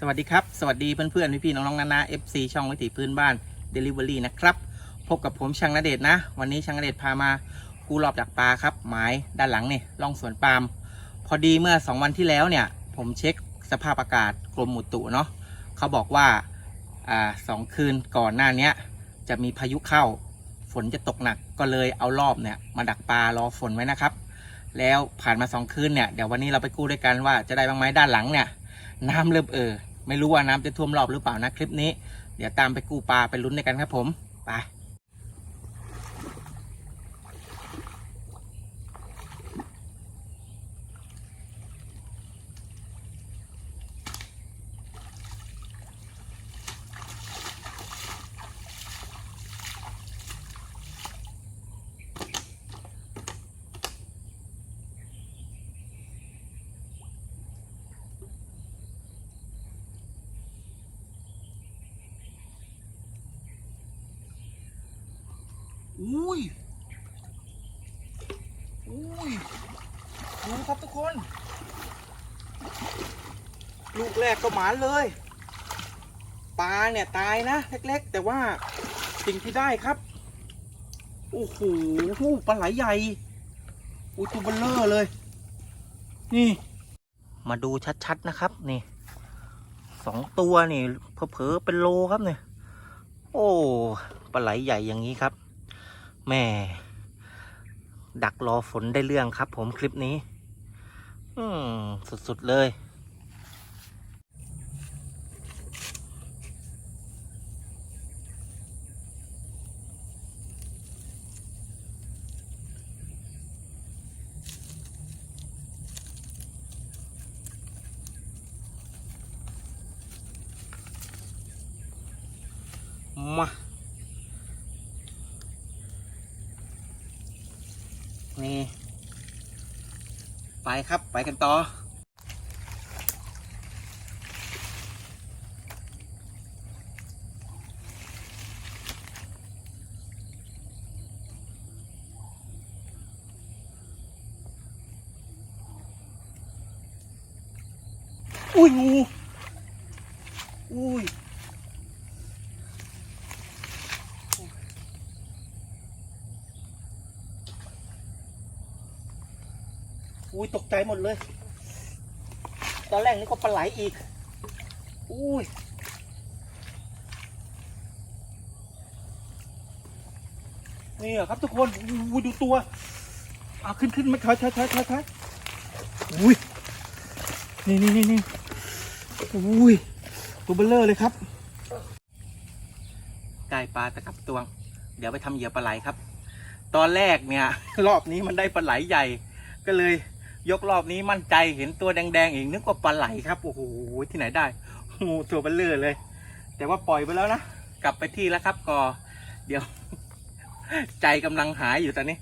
สวัสดีครับ สวัสดีเพื่อนๆ พี่ๆ น้องๆนานา FC ช่องวิถีพื้นบ้าน Delivery นะครับ พบกับผมช่างนเดชนะ วันนี้ช่างนเดชพามากูรอบดักปลาครับ หมายด้านหลังนี่ล่องสวนปาล์มพอดีเมื่อ 2 วันที่แล้วเนี่ย ผมเช็คสภาพอากาศกรมอุตุเนาะเขาบอกว่าอ่าสองคืนก่อนหน้านี้จะมีพายุเข้า ฝนจะตกหนักก็เลยเอารอบเนี่ยมาดักปลารอฝนไว้นะครับ แล้วผ่านมาสองคืนเนี่ยเดี๋ยววันนี้เราไปกู้ด้วยกันว่าจะได้บ้างไหมด้านหลังเนี่ย น้ำเริ่มเออไม่รู้ว่าน้ำจะท่วมรอบหรือเปล่านะคลิปนี้ เดี๋ยวตามไปกู้ปลาไปลุ้นด้วยกันครับผมไป อุ้ยอุ้ยดูครับทุกคน ลูกแรกก็หมานเลยปลาเนี่ยตายนะเล็ก ๆ แต่ว่าสิ่งที่ได้ครับโอ้โหปลาไหลใหญ่อุ้ยตัวเบลเลอร์เลย นี่ มาดูชัดๆนะครับนี่สองตัวนี่เผลอๆเป็นโลครับเนี่ย โอ้ปลาไหลใหญ่อย่างนี้ครับ แม่ดักรอฝนได้เรื่องครับผมคลิปนี้ อืม สุด ๆ เลย มา นี่ ไปครับไปกันต่อ อุ้ยงู อุ้ย อุ้ยตก ใจหมดเลย ตอนแรกนี่ก็ปลาไหลอีก อุ้ย นี่อครับทุกคนอุ้ยดูตัวอะขึ้นขึ้นมาถอยถอยถอยถอยถอยอุ้ย นี่นี่นี่นี่อุ้ย ตัวเบลเลอร์เลยครับ ได้ปลาตะกับตวง เดี๋ยวไปทำเหยื่อปลาไหลครับ ตอนแรกเนี่ย รอบนี้มันได้ปลาไหลใหญ่ ก็เลย กรอบนี้มั่นใจเห็นตัวแดงๆอีกนึกว่าปลาไหลครับโอ้โหที่ไหนได้งูตัวเบลเลอร์เลย แต่ว่าปล่อยไปแล้วนะกลับไปที่แล้วครับก็เดี๋ยว ใจกำลังหายอยู่ตอนนี้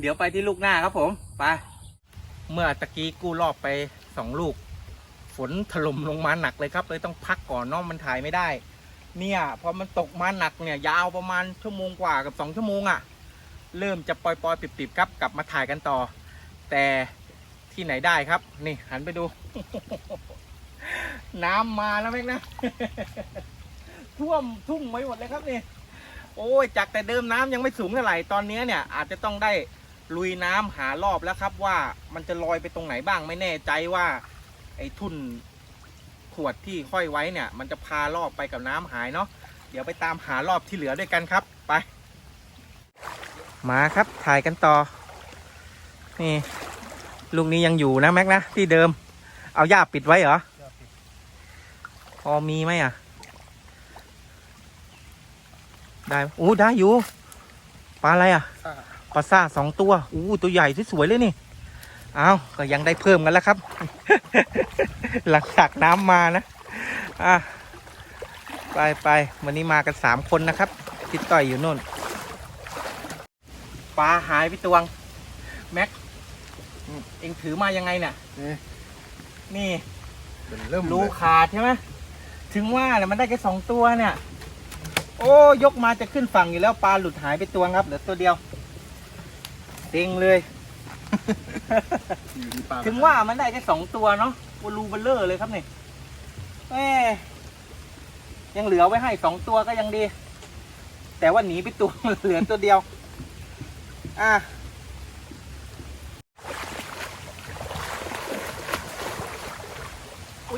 เดี๋ยวไปที่ลูกหน้าครับผมไปเมื่อตะกี้กู้รอบไปสองลูก ฝนถล่มลงมาหนักเลยครับ เลยต้องพักก่อนเนอกมันถ่ายไม่ได้ เนี่ยพอมันตกมาหนักเนี่ย ยาวประมาณชั่วโมงกว่ากับสองชั่วโมงอะ่ะ เริ่มจะปล่อยๆปิบๆครับกลับมาถ่ายกันต่อ แต่ ที่ไหนได้ครับ นี่หันไปดู น้ำมาแล้วแม่งนะ ท่วมทุ่มไว้หมดเลยครับนี่ โอ้ยจากแต่เดิมน้ำยังไม่สูงเท่าไหร่ตอนนี้เนี่ย อาจจะต้องได้ลุยน้ำหารอบแล้วครับ ว่ามันจะลอยไปตรงไหนบ้างไม่แน่ใจว่า ไอ้ทุ่นขวดที่ห้อยไว้เนี่ย มันจะพารอบไปกับน้ำหายเนาะเดี๋ยวไปตามหารอบที่เหลือด้วยกันครับ ไป มาครับถ่ายกันต่อ นี่ ลูกนี้ยังอยู่นะแม็กนะที่เดิม เอาหญ้าปิดไว้เหรอพอมีไหมอะ ได้อู้ได้อยู่ปลาอะไรอะปลาซ่าสองตัวอู้ตัวใหญ่ที่สวยเลยนี่เอาก็ยังได้เพิ่มกันแล้วครับ หลังจากน้ำมานะอะไปไปวันนี้มากันสามคนนะครับทิดต่อยอยู่โน่นปลาหายไปตวง แม็ก เอ็งถือมายังไงเนี่ย นี่นี่เป็นเริ่มรูขาดใช่ไหมถึงว่าเนี่ยมันได้แค่สองตัวเนี่ย โอ้ยกมาจะขึ้นฝั่งอยู่แล้วปลาหลุดหายไปตัวครับเหลือตัวเดียวเต็งเลยมีปลาถึงว่ามันได้แค่สองตัวเนาะวลูเบลเลอร์เลยครับนี่แม่ยังเหลือไว้ให้สองตัวก็ยังดี แต่ว่าหนีไปตัว เหลือตัวเดียว อะ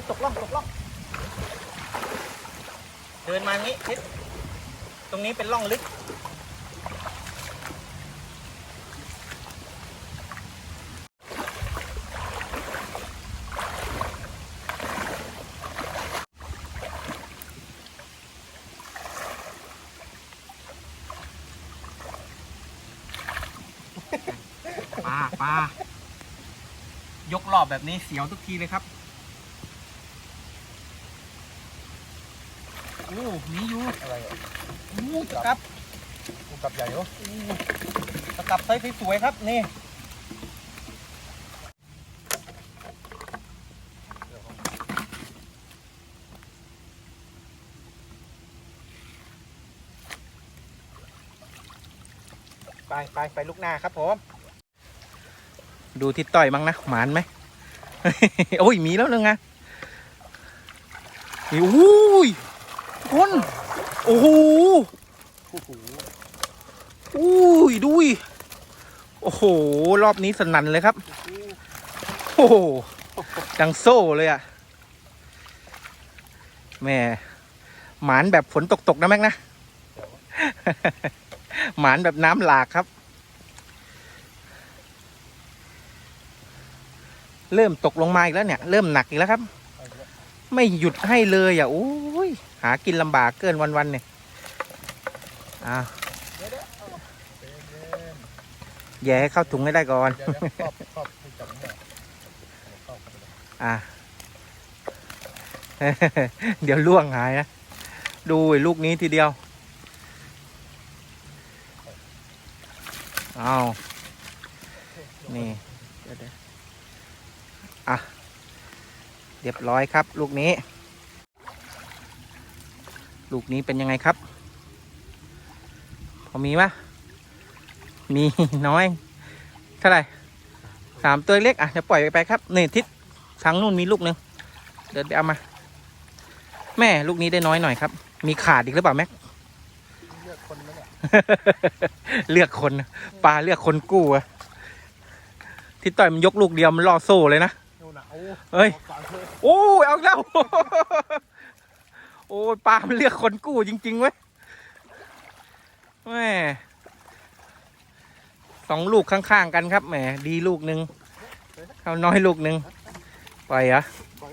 ยตกล่องตกล่องเดินมางี้ทิศตรงนี้เป็นร่องลึก ปลาปลายกรอบแบบนี้เสียวทุกทีเลยครับ อ้มีอยู่อะไรอะโอ้ตะกับกูกลับใหญ่เหรอตะกับไซส์สวยๆครับนี่ไปไปไปลูกหน้าครับผมดูทิศต่อยมั้งนะหมานไหมโอ้ยมีแล้วนึงไงนี่โอ้ยทุก คนโอ้โหโอ้โหอุ้ยดุยโอ้โห รอบนี้สนั่นเลยครับ โอ้โหดังโซ่เลยอะแม่หมานแบบฝนตก ๆ นะแม็กนะ หมานแบบน้ำหลากครับ เริ่มตกลงมาอีกแล้วเนี่ย เริ่มหนักอีกแล้วครับ ไม่หยุดให้เลยอะโอ้ หากินลำบากเกินวันๆเนี่ยอ่าแย่ให้เข้าถุงให้ได้ก่อนอบชอบให้จับเนี่ยชอบกันเลยอะ เดี๋ยวล่วงหายนะ ดูไอ้ลูกนี้ทีเดียว เอานี่เดี๋ยวอะ เรียบร้อยครับลูกนี้ ลูกนี้เป็นยังไงครับ พอมีปะมีน้อย เท่าไหร่สามตัวเล็กอะเดี๋ยวปล่อยไปครับนี่ทิศทางนู่นมีลูกหนึ่งเดินไปเอามา แม่ลูกนี้ได้น้อยหน่อยครับ มีขาดอีกหรือเปล่าแม็กเลือกคนแล้วเนี่ยเลือกคนปลาเลือกคนกู้อะทิศต่อยมันยกลูกเดียวมันล่อโซ่เลยนะนู่นน่ะโอ้เฮ้ยฝางเธอโอ้ยเอาอีกแล้วโอ้ยปลามันเลือกคนกู้จริงๆเว้ยแม่สองลูกข้างๆกันครับแหมดีลูกหนึ่งเขาน้อยลูกหนึ่งปล่อยเหรอะปล่อย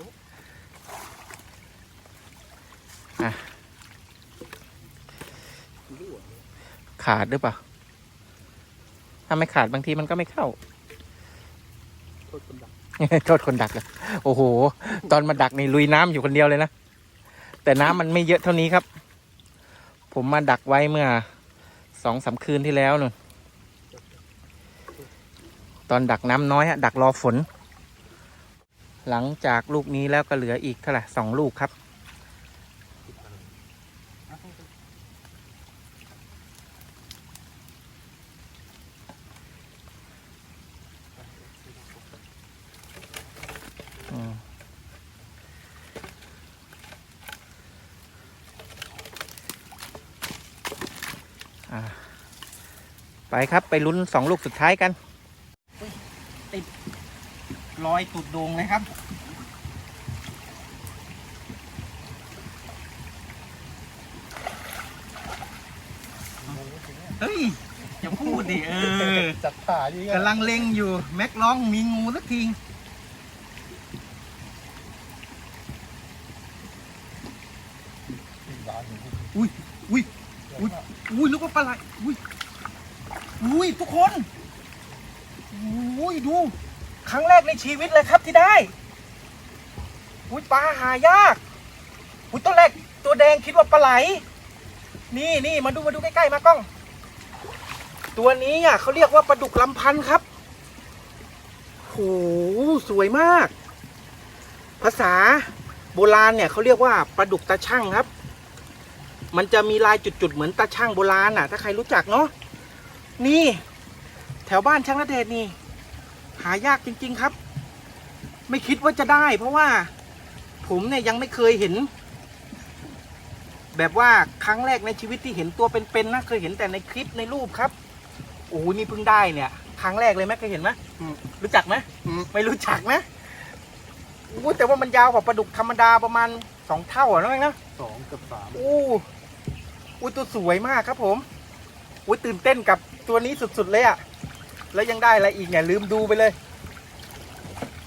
ขาดหรือเปล่า ถ้าไม่ขาดบางทีมันก็ไม่เข้า โทษคนดัก โทษคนดักเลยโอ้โห ตอนมาดักนี่ลุยน้ำอยู่คนเดียวเลยนะ แต่น้ำมันไม่เยอะเท่านี้ครับ ผมมาดักไว้เมื่อสองสามคืนที่แล้วนู่นตอนดักน้ำน้อยฮะดักรอฝน หลังจากลูกนี้แล้วก็เหลืออีกเท่าไหร่สองลูกครับ ครับไปลุ้นสองลูกสุดท้ายกันติดรอยตุดโด่งเลยครับ เฮ้ยอย่าพูดดิเออจัดผ่าอย่างเงี้ยกำลังเล็งอยู่ แม็กร้องมีงูสักทีร้านอยู่อุ้ยอุ้ยอุ๊ยอุ้ยนึกว่าปลาไหลอุ้ย อุ้ยทุกคนอุ้ยดู ครั้งแรกในชีวิตเลยครับที่ได้อุ้ยปลาหายากอุ้ยตัวแรกตัวแดงคิดว่าปลาไหล นี่นี่มาดูมาดูใกล้ๆมากล้อง ตัวนี้อะเขาเรียกว่าปลาดุกลำพันธ์ครับโหสวยมาก ภาษาโบราณเนี่ยเขาเรียกว่าปลาดุกตาช่างครับ มันจะมีลายจุดๆเหมือนตาช่างโบราณอะ ถ้าใครรู้จักเนาะ นี่ แถวบ้านช่างระเดชนี่ หายากจริง ๆครับ ไม่คิดว่าจะได้ เพราะว่าผผมเนี่ยยังไม่เคยเห็น แบบว่าครั้งแรกในชีวิตที่เห็นตัวเป็นๆนะเคยเห็นแต่ในคลิปในรูปครับโอ้โหนี่เพิ่งได้เนี่ย ครั้งแรกเลยไหมเคยเห็นไหมอืม รู้จักไหมอืมไม่รู้จักนะโอ้แต่ว่ามันยาวกว่าปลาดุกธรรมดาประมาณสองเท่าอะน้องเองนะ สองกับสามโอ้อุ้ยตัวสวยมากครับผม อุ้ยตื่นเต้นกับตัวนี้สุดๆเลยอะแล้วยังได้อะไรอีกเนี่ยลืมดูไปเลย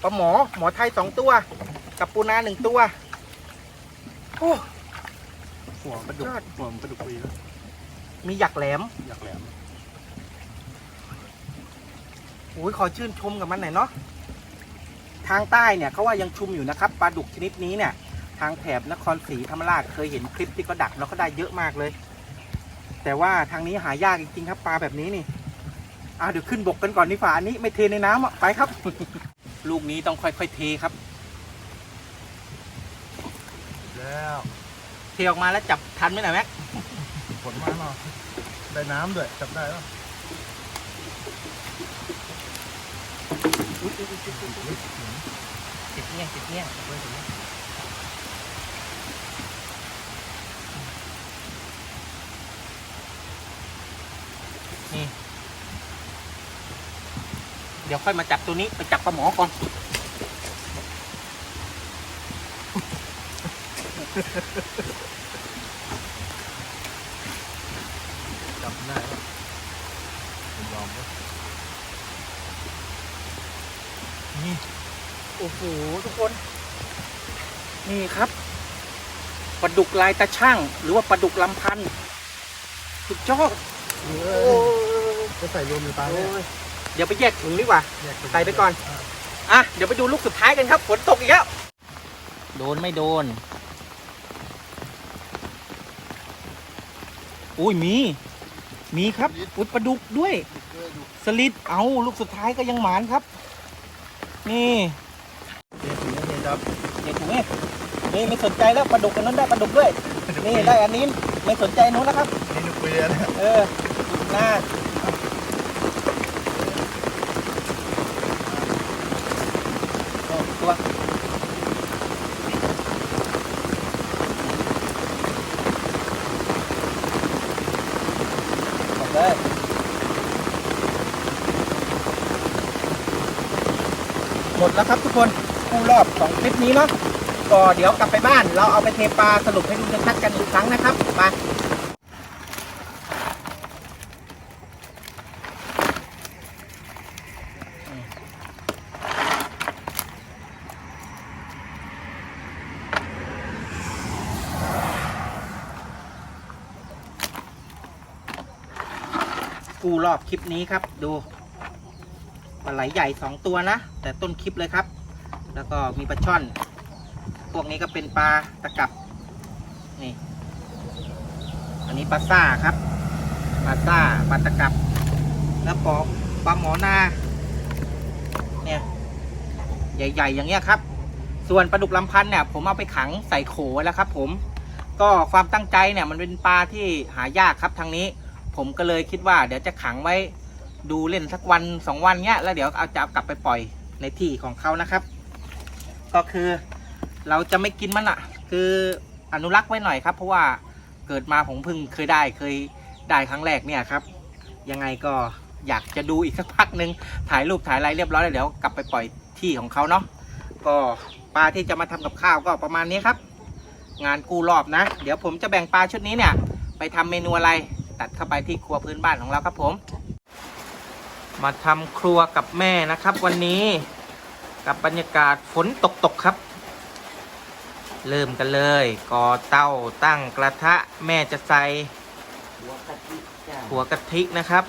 ปลาหมอหมอไทยสองตัว กับปูนาหนึ่งตัวโอ้หัวปลาดุกยอดหัวปลาดุกปีแล้วมีหยักแหลมอยากแหลมอุ้ยขอชื่นชมกับมันหน่อยเนาะทางใต้เนี่ยเขาว่ายังชุมอยู่นะครับปลาดุกชนิดนี้เนี่ย ทางแถบนครศรีธรรมราชเคยเห็นคลิปที่เขาดักแล้วเขาได้เยอะมากเลย แต่ว่าทางนี้หายากจริงๆครับปลาแบบนี้นี่อ่าเดี๋ยวขึ้นบกกันก่อนดีฝ่าอันนี้ไม่เทในน้ำอะไปครับ ลูกนี้ต้องค่อยๆเทครับ แล้วเทออกมาแล้วจับทันไหมหน่อยแม็กผลมาเนาะได้น้ำด้วยจับได้แล้วอุ๊ยอุ๊ยอุ๊ยอุ๊ยอุ๊ยอุ๊ยติดเงี้ยติดเงี้ย นี่เดี๋ยวค่อยมาจับตัวนี้ไปจับปลาหมอก่อน จับได้แล้วผมยอมแล้วนี่ โอ้โห ทุกคน นี่ครับปลาดุกลายตาช่าง หรือว่าปลาดุกลำพันธ์สุดยอดเอโอ้อ จะใส่รวมในปลาเนี่ยยเดี๋ยวไปแยกถุงดีกว่า แยกใส่ไปก่อนอะ เดี๋ยวไปดูลูกสุดท้ายกันครับ ฝนตกอีกแล้ว โดนไม่โดน อุ้ยมี มีครับ อุดปลาดุกด้วย สลิด เอาลูกสุดท้ายก็ยังหมานครับ นี่เนี่ยถึงเนี่ยครับเดี๋ยวถุงนี่นี่ไม่สนใจแล้วปลาดุกอันนั้นได้ปลาดุกด้วย นี่ได้อันนี้ไม่สนใจนู้นแล้วครับ นี่นุกเปียนะเออหน้าโอ้ ตัวหมดเลยหมดแล้วครับทุกคนคู่รอบสองคลิปนี้เนาะก็เดี๋ยวกลับไปบ้าน เราเอาไปเทปลาสรุปให้ดูชัดๆกันอีกครั้งนะครับไป กูรอบคลิปนี้ครับ ดูปลาไหลใหญ่สองตัวนะ แต่ต้นคลิปเลยครับ แล้วก็มีปลาช่อน พวกนี้ก็เป็นปลาตะกับนี่ อันนี้ปลาซ่าครับปลาซ่าปลาตะกับ แล้วปอปลาหมอนาเนี่ยใหญ่ ๆ อย่างเงี้ยครับ ส่วนปลาดุกลำพันธุ์เนี่ยผมเอาไปขังใส่โขแล้วครับ ผม ก็ความตั้งใจเนี่ยมันเป็นปลาที่หายากครับทางนี้ ผมก็เลยคิดว่า เดี๋ยวจะขังไว้ดูเล่นสักวันสองวันเนี้ยแล้วเดี๋ยวเอาจะากลับไปปล่อยในที่ของเขานะครับ ก็คือเราจะไม่กินมันอะคืออนุรักษ์ไว้หน่อยครับ เพราะว่าเกิดมาผมเพิ่งเคยได้เคยได้ครั้งแรกเนี่ยครับ ยังไงก็อยากจะดูอีกสักพักหนึ่งถ่ายรูปถ่ายอะไรเรียบร้อยแล้วเดี๋ยวกลับไปปล่อยที่ของเขาเนาะก็ปลาที่จะมาทำกับข้าวก็ประมาณนี้ครับ งานกู้รอบนะ เดี๋ยวผมจะแบ่งปลาชุดนี้เนี่ย ไปทำเมนูอะไร ตัดเข้าไปที่ครัวพื้นบ้านของเราครับผม มาทำครัวกับแม่นะครับ วันนี้กับบรรยากาศฝนตกตกครับ เริ่มกันเลยก่อเตาตั้งกระทะแม่จะใส่หัวกะทิหัวกะทินะครับ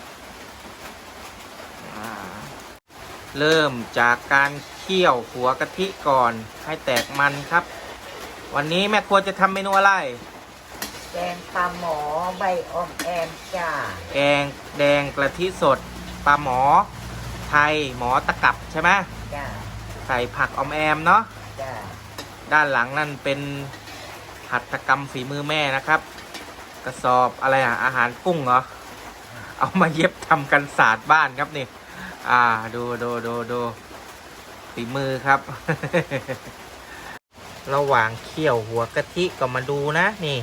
เริ่มจากการเคี่ยวหัวกะทิก่อนให้แตกมันครับ วันนี้แม่ครัวจะทำเมนูอะไร แกงปลาหมอใบออมแอมจ้าแกงแดงกะทิสดปลาหมอ ไทยหมอตะกับใช่ไหมจ้าใส่ผักออมแอมเนาะจ้าด้านหลังนั่นเป็นหัตถกรรมฝีมือแม่นะครับ กระสอบอะไรอะอาหารกุ้งเหรอเอามาเย็บทำกันศาสตร์บ้านครับนี่ อ่าดูดูดูดูฝีมือครับ ระหว่างเคี่ยวหัวกะทิก็มาดูนะนี่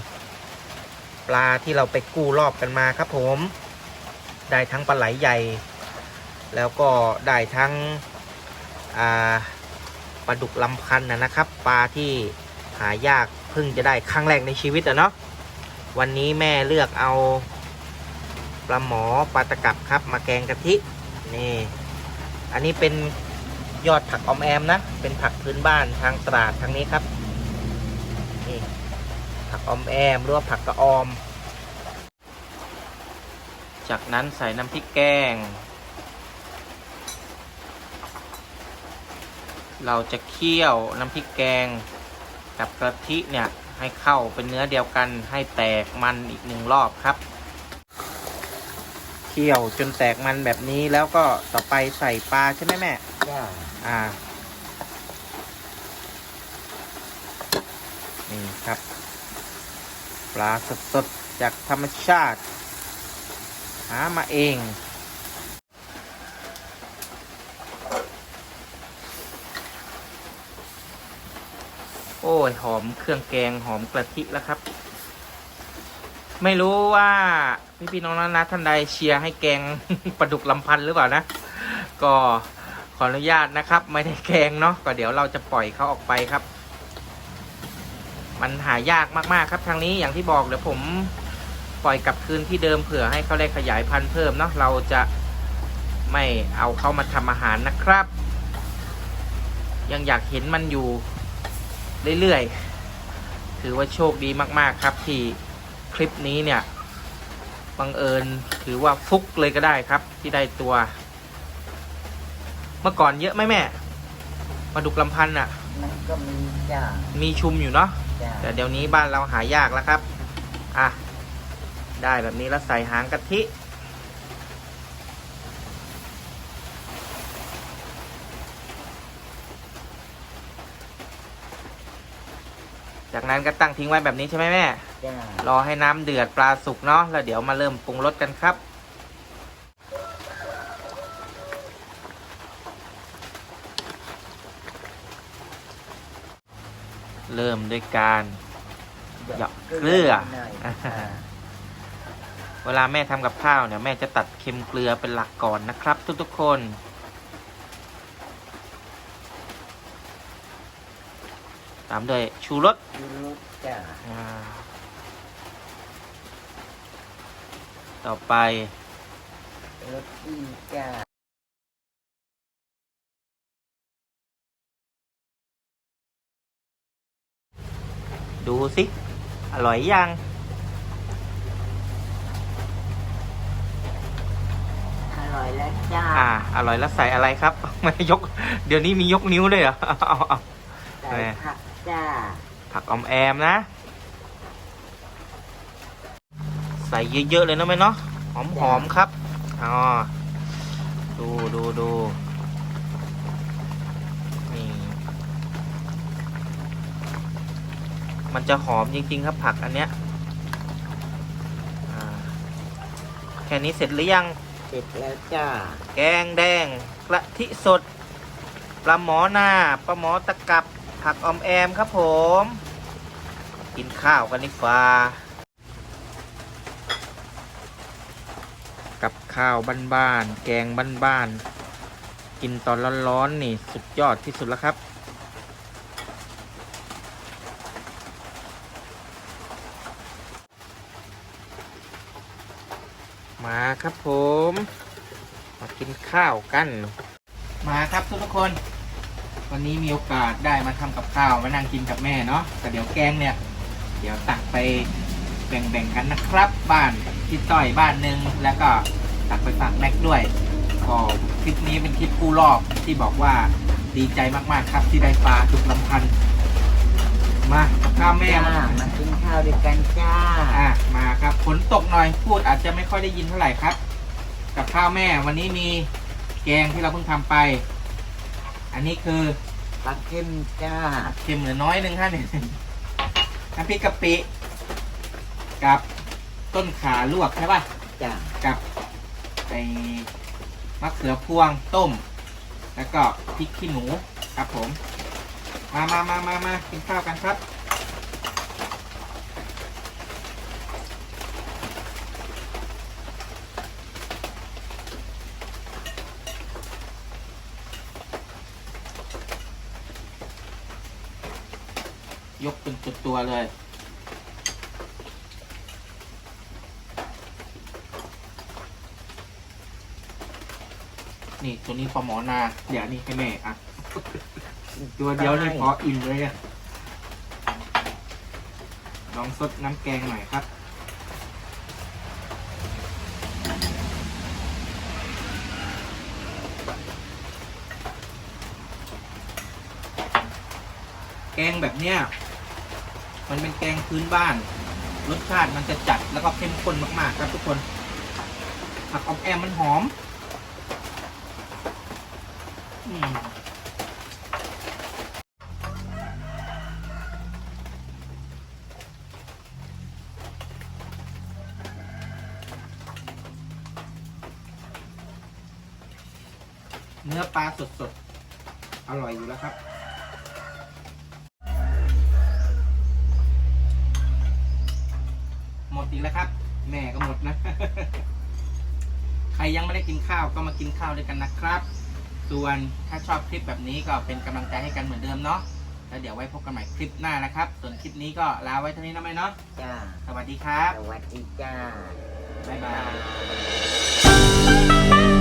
ปลาที่เราไปกู้รอบกันมาครับผม ได้ทั้งปลาไหลใหญ่ แล้วก็ได้ทั้งปลาดุกลำพันนะนะครับ ปลาที่หายากเพิ่งจะได้ครั้งแรกในชีวิตอะเนาะวันนี้แม่เลือกเอาปลาหมอปลาตะกับครับ มาแกงกะทินี่อันนี้เป็นยอดผักออมแอมนะ เป็นผักพื้นบ้านทางตราดทางนี้ครับ ผักออมแอมหรือว่าผักกระออม จากนั้นใส่น้ำพริกแกง เราจะเคี่ยวน้ำพริกแกง กับกะทิเนี่ยให้เข้าเป็นเนื้อเดียวกันให้แตกมันอีกหนึ่งรอบครับ เคี่ยวจนแตกมันแบบนี้แล้วก็ต่อไปใส่ปลาใช่ไหมแม่จ้าอ่านี่ครับ ปลาสดๆ จากธรรมชาติ หามาเอง โอ้ย หอมเครื่องแกงหอมกะทิแล้วครับ ไม่รู้ว่าพี่พี่น้องๆนะท่านใดเชียร์ให้แกงปลาดุกลำพันหรือเปล่านะ ก็ขออนุญาตนะครับ ไม่ได้แกงเนาะก็เดี๋ยวเราจะปล่อยเขาออกไปครับ มันหายากมากๆ ครับทางนี้อย่างที่บอกเดี๋ยวผมปล่อยกลับคืนที่เดิมเผื่อให้เขาได้ขยายพันธุ์เพิ่มเนาะเราจะไม่เอาเขามาทำอาหารนะครับ ยังอยากเห็นมันอยู่เรื่อยๆ ถือว่าโชคดีมากๆครับ ที่คลิปนี้เนี่ยบังเอิญถือว่าฟุกเลยก็ได้ครับ ที่ได้ตัว เมื่อก่อนเยอะไหมแม่ปลาดุกลำพันธ์อะ มันก็มีจ้ามีชุมอยู่เนาะจ้า แต่เดี๋ยวนี้บ้านเราหายากแล้วครับ อะ ได้แบบนี้แล้วใส่หางกะทิ จากนั้นก็ตั้งทิ้งไว้แบบนี้ใช่ไหมแม่จ้ารอให้น้ำเดือดปลาสุกเนาะ แล้วเดี๋ยวมาเริ่มปรุงรสกันครับ เริ่มด้วยการหยอกเกลือหน่อยอ่าเวลาแม่ทำกับข้าวเนี่ยแม่จะตัดเค็มเกลือเป็นหลักก่อนนะครับ ทุกๆคน ตามด้วยชูรสยูรุจ้าอ่าต่อไป รสดีจ้า ดูสิ อร่อยยัง อร่อยแล้วจ้า อ่า อร่อยแล้วใส่อะไรครับ ไม่ยก เดี๋ยวนี้มียกนิ้วเลยเหรอเอาเอาเอาใส่ผักจ้า ผักออมแอมนะ ใส่เยอะๆเลยนะแม่เนาะ หอมๆครับ อ๋อ ดูดูดู มันจะหอมจริง ๆ ครับผักอันเนี้ยอ่าแค่นี้เสร็จหรือยัง เสร็จแล้วจ้า แกงแดงกะทิสด ปลาหมอหน้า ปลาหมอตะกับ ผักออมแอมครับผม กินข้าวกันดีกว่า กับข้าวบ้านๆ แกงบ้านๆ กินตอนร้อนๆ นี่สุดยอดที่สุดแล้วครับ มาครับผม มากินข้าวกัน มาครับทุกคน วันนี้มีโอกาสได้มาทำกับข้าวมานั่งกินกับแม่เนาะแต่เดี๋ยวแกงเนี่ย เดี๋ยวตักไปแบ่งๆกันนะครับ บ้านพี่ต้อยบ้านหนึ่งแล้วก็ตักไปฝากแม็กด้วยก็คลิปนี้เป็นคลิปกู้รอบที่บอกว่าดีใจมากๆครับที่ได้ปลาจุกลำพันธ์ มากับข้าวแม่จ้ามามากินข้าวด้วยกันจ้า อะมาครับฝนตกหน่อยพูดอาจจะไม่ค่อยได้ยินเท่าไหร่ครับ กับข้าวแม่วันนี้มีแกงที่เราเพิ่งทำไป อันนี้คือปลาเค็มจ้า เค็มเหลือน้อยหนึงค่ะเนี่ยน้ำพริกกะปิกับต้นขาลวกใช่ป่ะ จ้า กับไอ้มะเขือพวงต้ม แล้วก็พริกขี้หนูครับผม มามามามามากินข้าวกันครับ ยกเป็นตัวเลย นี่ตัวนี้ปลาหมอนา เดี๋ยวนี่ให้แม่ อะ ตัวเดียวนี่พออิ่มเลยอะลองซดน้ำแกงหน่อยครับแกงแบบเนี้ยมันเป็นแกงพื้นบ้าน รสชาติมันจะจัดแล้วก็เข้มข้นมากๆ ครับทุกคน ผักออมแอมมันหอม อืม เนื้อปลาสดๆ อร่อยอยู่แล้วครับหมดอีกแล้วครับ แม่ก็หมดนะ ใครยังไม่ได้กินข้าวก็มากินข้าวด้วยกันนะครับ ส่วนถ้าชอบคลิปแบบนี้ก็เป็นกำลังใจให้กันเหมือนเดิมเนาะแล้วเดี๋ยวไว้พบกันใหม่คลิปหน้านะครับ ส่วนคลิปนี้ก็ลาไว้เท่านี้นะแม่เนาะจ้าสวัสดีครับ สวัสดีจ้าบ๊ายบาย